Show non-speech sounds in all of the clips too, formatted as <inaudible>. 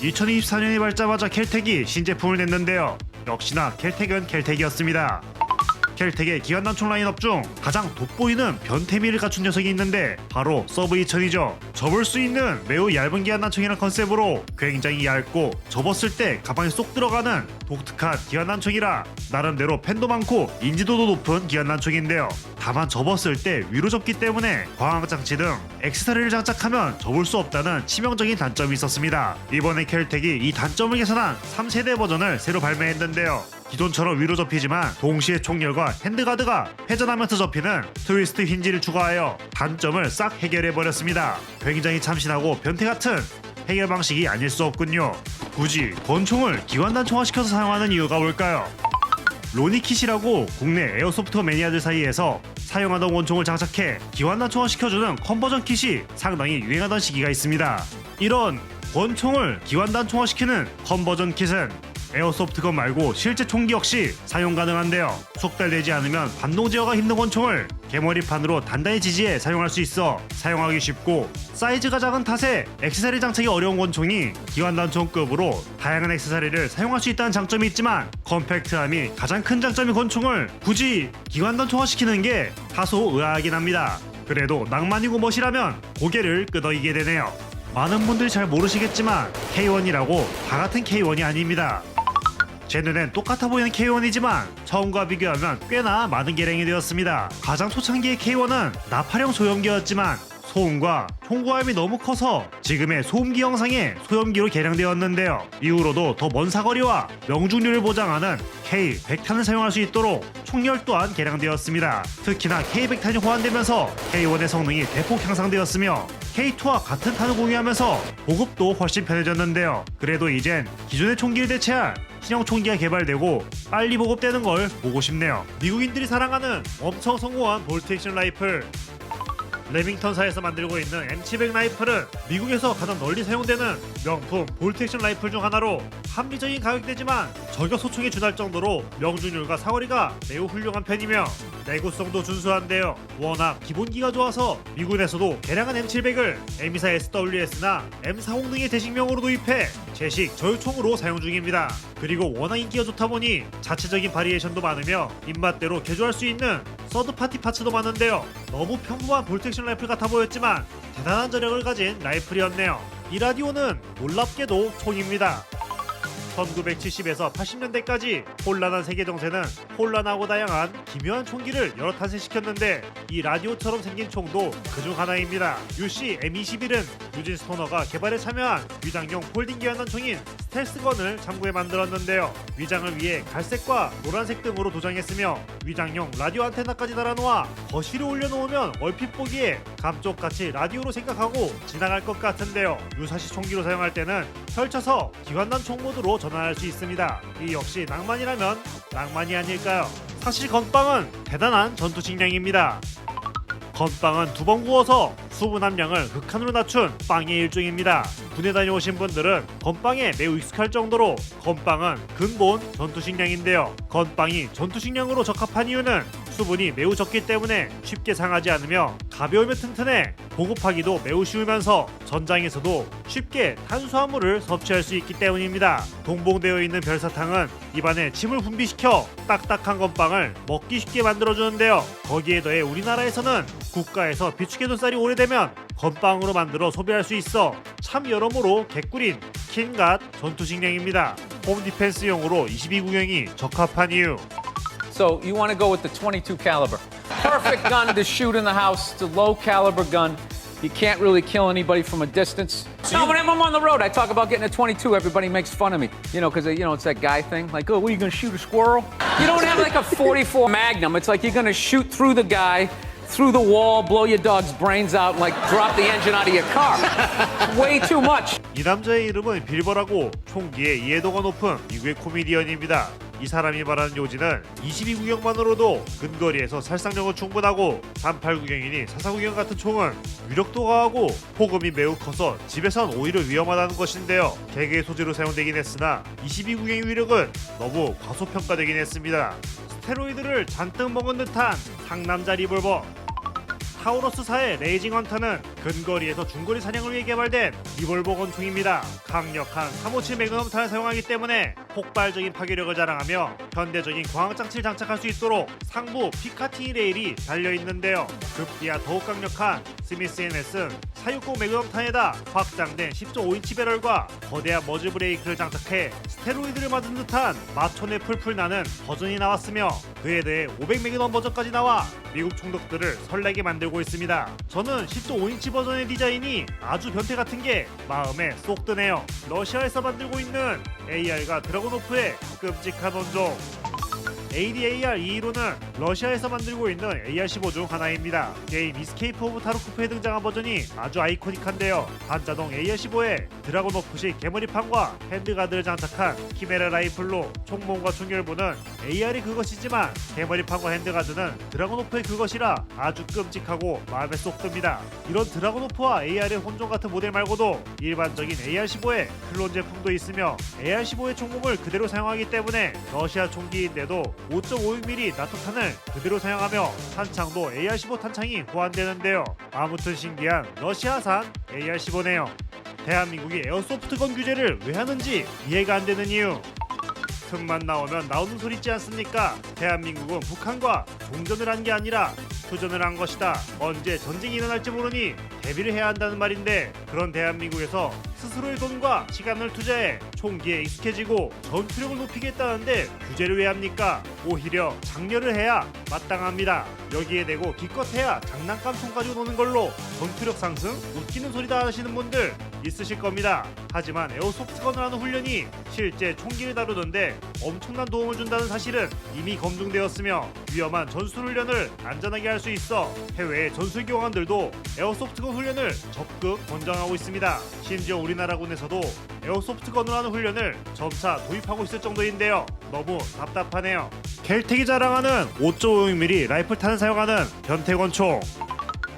2024년이 밝자마자 켈텍이 신제품을 냈는데요. 역시나 켈텍은 켈텍이었습니다. 켈텍의 기관 단총 라인업 중 가장 돋보이는 변태미를 갖춘 녀석이 있는데 바로 서브 2000이죠. 접을 수 있는 매우 얇은 기관 단총이라는 컨셉으로 굉장히 얇고 접었을 때 가방에 쏙 들어가는 독특한 기관 단총이라 나름대로 팬도 많고 인지도도 높은 기관 단총인데요. 다만 접었을 때 위로 접기 때문에 광학 장치 등 액세서리를 장착하면 접을 수 없다는 치명적인 단점이 있었습니다. 이번에 켈텍이 이 단점을 개선한 3세대 버전을 새로 발매했는데요. 기존처럼 위로 접히지만 동시에 총열과 핸드가드가 회전하면서 접히는 트위스트 힌지를 추가하여 단점을 싹 해결해 버렸습니다. 굉장히 참신하고 변태 같은 해결 방식이 아닐 수 없군요. 굳이 권총을 기관 단총화시켜서 사용하는 이유가 뭘까요? 로니킷이라고 국내 에어소프트 매니아들 사이에서 사용하던 원총을 장착해 기관 단총화 시켜주는 컨버전 킷이 상당히 유행하던 시기가 있습니다. 이런 권총을 기관 단총화 시키는 컨버전 킷은 에어소프트건 말고 실제 총기 역시 사용 가능한데요. 속달되지 않으면 반동 제어가 힘든 권총을 개머리판으로 단단히 지지해 사용할 수 있어 사용하기 쉽고 사이즈가 작은 탓에 액세서리 장착이 어려운 권총이 기관 단총급으로 다양한 액세서리를 사용할 수 있다는 장점이 있지만 컴팩트함이 가장 큰 장점인 권총을 굳이 기관 단총화 시키는 게 다소 의아하긴 합니다. 그래도 낭만이고 멋이라면 고개를 끄덕이게 되네요. 많은 분들이 잘 모르시겠지만 K1이라고 다 같은 K1이 아닙니다. 제 눈엔 똑같아 보이는 K1이지만 처음과 비교하면 꽤나 많은 개량이 되었습니다. 가장 초창기의 K1은 나팔형 소형기였지만 소음과 총구함이 너무 커서 지금의 소음기 영상에 소형기로 개량되었는데요. 이후로도 더 먼 사거리와 명중률을 보장하는 K100탄을 사용할 수 있도록 총열 또한 개량되었습니다. 특히나 K100탄이 호환되면서 K1의 성능이 대폭 향상되었으며 K2와 같은 탄을 공유하면서 보급도 훨씬 편해졌는데요. 그래도 이젠 기존의 총기를 대체할 신형 총기가 개발되고 빨리 보급되는 걸 보고 싶네요. 미국인들이 사랑하는 엄청 성공한 볼트 액션 라이플 레밍턴사에서 만들고 있는 M700 라이플은 미국에서 가장 널리 사용되는 명품 볼트 액션 라이플 중 하나로 합리적인 가격대지만 저격 소총에 준할 정도로 명중률과 사거리가 매우 훌륭한 편이며 내구성도 준수한데요. 워낙 기본기가 좋아서 미군에서도 개량한 M700을 M24 SWS나 M40 등의 대식명으로 도입해 제식 저유총으로 사용 중입니다. 그리고 워낙 인기가 좋다 보니 자체적인 바리에이션도 많으며 입맛대로 개조할 수 있는 서드 파티 파츠도 많은데요. 너무 평범한 볼텍션 라이플 같아 보였지만 대단한 저력을 가진 라이플이었네요. 이 라디오는 놀랍게도 총입니다. 1970에서 80년대까지 혼란한 세계 정세는 혼란하고 다양한 기묘한 총기를 여러 탄생시켰는데 이 라디오처럼 생긴 총도 그중 하나입니다. UC M21은 유진 스토너가 개발에 참여한 위장용 폴딩 기관단 총인 스텔스건을 참고해 만들었는데요. 위장을 위해 갈색과 노란색 등으로 도장했으며 위장용 라디오 안테나까지 달아놓아 거실에 올려놓으면 얼핏 보기에 감쪽같이 라디오로 생각하고 지나갈 것 같은데요. 유사시 총기로 사용할 때는 펼쳐서 기관단 총 모드로 전환할 수 있습니다. 이 역시 낭만이라면 낭만이 아닐까요? 사실 건빵은 대단한 전투 식량입니다. 건빵은 두 번 구워서 수분 함량을 극한으로 낮춘 빵의 일종입니다. 군에 다녀오신 분들은 건빵에 매우 익숙할 정도로 건빵은 근본 전투 식량인데요. 건빵이 전투 식량으로 적합한 이유는 수분이 매우 적기 때문에 쉽게 상하지 않으며 가벼우며 튼튼해 보급하기도 매우 쉬우면서 전장에서도 쉽게 탄수화물을 섭취할 수 있기 때문입니다. 동봉되어 있는 별사탕은 입안에 침을 분비시켜 딱딱한 건빵을 먹기 쉽게 만들어주는데요. 거기에 더해 우리나라에서는 국가에서 비축해둔 쌀이 오래 되면 건빵으로 만들어 소비할 수 있어 참 여러모로 개꿀인 킹갓 전투식량입니다. 홈 디펜스용으로 22구경이 적합한 이유 So you want to go with the 22 caliber. Perfect gun to shoot in the house. It's a low caliber gun. You can't really kill anybody from a distance. No, whenever I'm on the road, I talk about getting a 22. Everybody makes fun of me. You know, because you know it's that guy thing. Like, oh, what, are you gonna shoot a squirrel? You don't have like a 44 Magnum. It's like you're gonna shoot through the guy, through the wall, blow your dog's brains out, like drop the engine out of your car. <laughs> Way too much. 이 남자의 이름은 빌버라고 총기의 이해도가 높은 미국의 코미디언입니다. 이 사람이 말하는 요지는 22구경만으로도 근거리에서 살상력은 충분하고 38구경이니 44구경 같은 총은 위력도 강하고 폭음이 매우 커서 집에선 오히려 위험하다는 것인데요. 개개의 소재로 사용되긴 했으나 22구경의 위력은 너무 과소평가되긴 했습니다. 스테로이드를 잔뜩 먹은 듯한 상남자 리볼버 타우러스사의 레이징 헌터는 근거리에서 중거리 사냥을 위해 개발된 리볼버 권총입니다. 강력한 357 매그넘탄을 사용하기 때문에 폭발적인 파괴력을 자랑하며 현대적인 광학 장치를 장착할 수 있도록 상부 피카티니 레일이 달려 있는데요. 급기야 더욱 강력한 스미스 NS는 460 매그넘탄에다 확장된 10.5인치 배럴과 거대한 머즈 브레이크를 장착해 스테로이드를 맞은 듯한 마천의 풀풀 나는 버전이 나왔으며 그에 대해 500 매그넘 버전까지 나와 미국 총독들을 설레게 만들고 있습니다. 저는 10.5인치 버전의 디자인이 아주 변태 같은 게 마음에 쏙 드네요. 러시아에서 만들고 있는 AR과 드래곤오프의 끔찍한 원종. ADAR-22로는 러시아에서 만들고 있는 AR-15 중 하나입니다. 게임 이스케이프 오브 타르코프에 등장한 버전이 아주 아이코닉한데요. 반자동 AR-15에 드라곤 오프식 개머리판과 핸드가드를 장착한 키메라 라이플로 총몸과 총결부는 AR이 그것이지만 개머리판과 핸드가드는 드라곤 오프의 그것이라 아주 끔찍하고 마음에 쏙 듭니다. 이런 드라곤 오프와 AR의 혼종 같은 모델 말고도 일반적인 AR-15의 클론 제품도 있으며 AR-15의 총몸을 그대로 사용하기 때문에 러시아 총기인데도 5.56mm 나토탄을 그대로 사용하며 탄창도 AR-15 탄창이 호환되는데요. 아무튼 신기한 러시아산 AR-15네요. 대한민국이 에어소프트건 규제를 왜 하는지 이해가 안 되는 이유. 틈만 나오면 나오는 소리 있지 않습니까? 대한민국은 북한과 종전을 한 게 아니라 휴전을 한 것이다. 언제 전쟁이 일어날지 모르니 대비를 해야 한다는 말인데 그런 대한민국에서 스스로의 돈과 시간을 투자해 총기에 익숙해지고 전투력을 높이겠다는데 규제를 왜 합니까? 오히려 장려를 해야 마땅합니다. 여기에 대고 기껏해야 장난감 총 가지고 노는 걸로 전투력 상승? 웃기는 소리다 하시는 분들 있으실 겁니다. 하지만 에어소프트건을 하는 훈련이 실제 총기를 다루는데 엄청난 도움을 준다는 사실은 이미 검증되었으며 위험한 전술 훈련을 안전하게 할 수 있어 해외 전술 교관들도 에어소프트건 훈련을 적극 권장하고 있습니다. 심지어 우리나라군에서도 에어소프트건을 하는 훈련을 점차 도입하고 있을 정도인데요. 너무 답답하네요. 켈텍이 자랑하는 5.56mm 라이플 탄을 사용하는 변태권총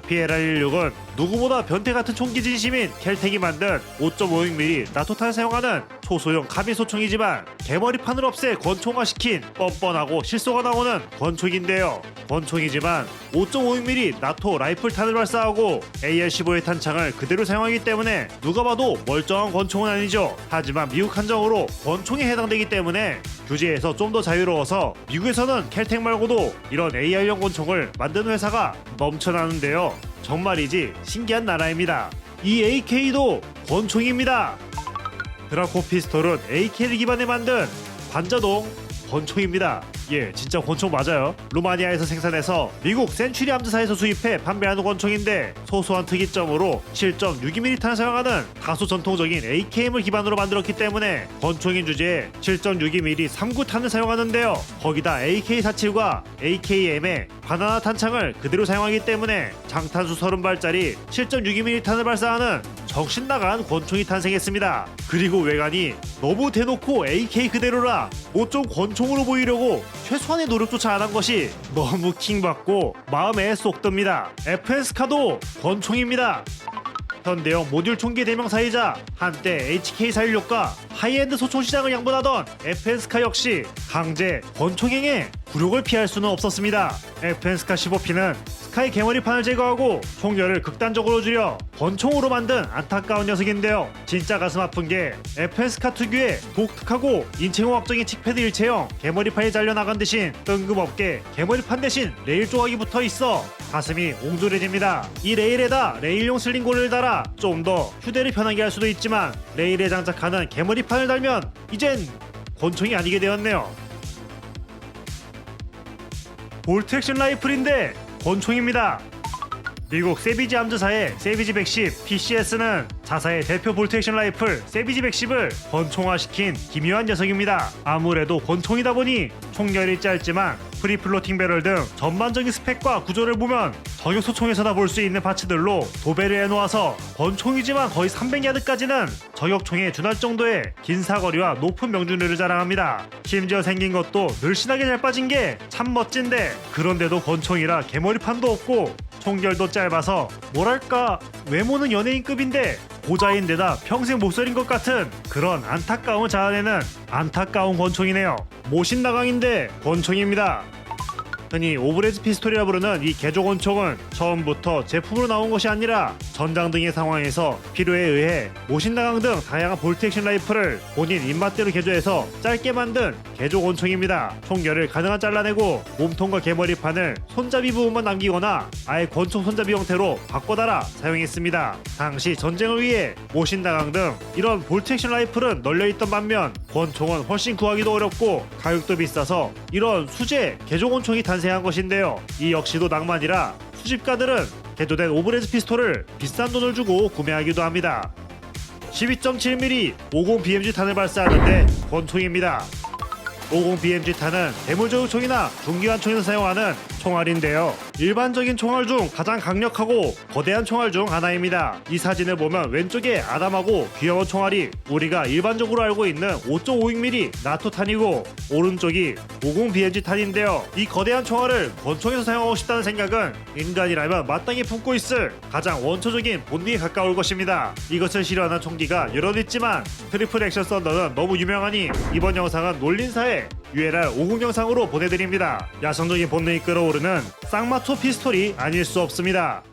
PLR16은 누구보다 변태 같은 총기 진심인 켈텍이 만든 5.56mm 나토탄을 사용하는 초소형 가비 소총이지만 개머리판을 없애 권총화시킨 뻔뻔하고 실소가 나오는 권총인데요. 권총이지만 5.56mm 나토 라이플탄을 발사하고 AR-15의 탄창을 그대로 사용하기 때문에 누가 봐도 멀쩡한 권총은 아니죠. 하지만 미국 한정으로 권총에 해당되기 때문에 규제에서 좀 더 자유로워서 미국에서는 켈텍 말고도 이런 AR용 권총을 만드는 회사가 넘쳐나는데요. 정말이지 신기한 나라입니다. 이 AK도 권총입니다. 드라코 피스톨은 AK를 기반에 만든 반자동 권총입니다. 예, 진짜 권총 맞아요. 루마니아에서 생산해서 미국 센츄리 암드사에서 수입해 판매하는 권총인데 소소한 특이점으로 7.62mm 탄을 사용하는 다소 전통적인 AKM을 기반으로 만들었기 때문에 권총인 주제에 7.62mm 3구탄을 사용하는데요. 거기다 AK47과 AKM의 바나나 탄창을 그대로 사용하기 때문에 장탄수 30발짜리 7.62mm 탄을 발사하는 정신 나간 권총이 탄생했습니다. 그리고 외관이 너무 대놓고 AK 그대로라 뭐 좀 권총으로 보이려고 최소한의 노력조차 안 한 것이 너무 킹받고 마음에 쏙 듭니다. FS카도 권총입니다. 현대형 모듈 총기 대명사이자 한때 HK416과 하이엔드 소총 시장을 양분하던 FN스카 역시 강제 권총행에 굴욕을 피할 수는 없었습니다. FN스카 15P는 스카이 개머리판을 제거하고 총결을 극단적으로 줄여 권총으로 만든 안타까운 녀석인데요. 진짜 가슴 아픈 게 FN스카 특유의 독특하고 인체공학적인 칙패드 일체형 개머리판이 잘려나간 대신 뜬금없게 개머리판 대신 레일 조각이 붙어 있어 가슴이 옹졸해집니다. 이 레일에다 레일용 슬링골을 달아 좀 더 휴대를 편하게 할 수도 있지만 레일에 장착하는 개머리판을 달면 이젠 권총이 아니게 되었네요. 볼트 액션 라이플인데 권총입니다. 미국 세비지 암드사의 세비지 110 PCS는 자사의 대표 볼트 액션 라이플 세비지 110을 권총화시킨 기묘한 녀석입니다. 아무래도 권총이다 보니 총결이 짧지만 프리 플로팅 배럴 등 전반적인 스펙과 구조를 보면 저격 소총에서나 볼 수 있는 파츠들로 도배를 해놓아서 권총이지만 거의 300야드까지는 저격총에 준할 정도의 긴 사거리와 높은 명중률을 자랑합니다. 심지어 생긴 것도 늘씬하게 잘 빠진 게 참 멋진데 그런데도 권총이라 개머리판도 없고 총결도 짧아서 뭐랄까 외모는 연예인급인데 고자인데다 평생 목소리인 것 같은 그런 안타까움을 자아내는 안타까운 권총이네요. 모신나강인데 권총입니다. 흔히 오브레즈 피스톨이라 부르는 이 개조 권총은 처음부터 제품으로 나온 것이 아니라 전장 등의 상황에서 필요에 의해 모신다강 등 다양한 볼트 액션 라이플을 본인 입맛대로 개조해서 짧게 만든 개조 권총입니다. 총결을 가능한 잘라내고 몸통과 개머리판을 손잡이 부분만 남기거나 아예 권총 손잡이 형태로 바꿔 달아 사용했습니다. 당시 전쟁을 위해 모신다강 등 이런 볼트 액션 라이플은 널려있던 반면 권총은 훨씬 구하기도 어렵고 가격도 비싸서 이런 수제 개조 권총이 탄생 한 것인데요. 이 역시도 낭만이라 수집가들은 개조된 오브레즈 피스톨을 비싼 돈을 주고 구매하기도 합니다. 12.7mm 50 BMG 탄을 발사하는데 권총입니다. 50 BMG 탄은 대물저격총이나 중기관총에서 사용하는 총알인데요. 일반적인 총알 중 가장 강력하고 거대한 총알 중 하나입니다. 이 사진을 보면 왼쪽에 아담하고 귀여운 총알이 우리가 일반적으로 알고 있는 5.56mm 나토 탄이고 오른쪽이 50 BMG 탄인데요. 이 거대한 총알을 권총에서 사용하고 싶다는 생각은 인간이라면 마땅히 품고 있을 가장 원초적인 본능에 가까울 것입니다. 이것을 싫어하는 총기가 여러 있지만 트리플 액션 썬더는 너무 유명하니 이번 영상은 놀린사의 ULR 50 영상으로 보내드립니다. 야성적인 본능이 끌어오르는 쌍마토 피스톨이 아닐 수 없습니다.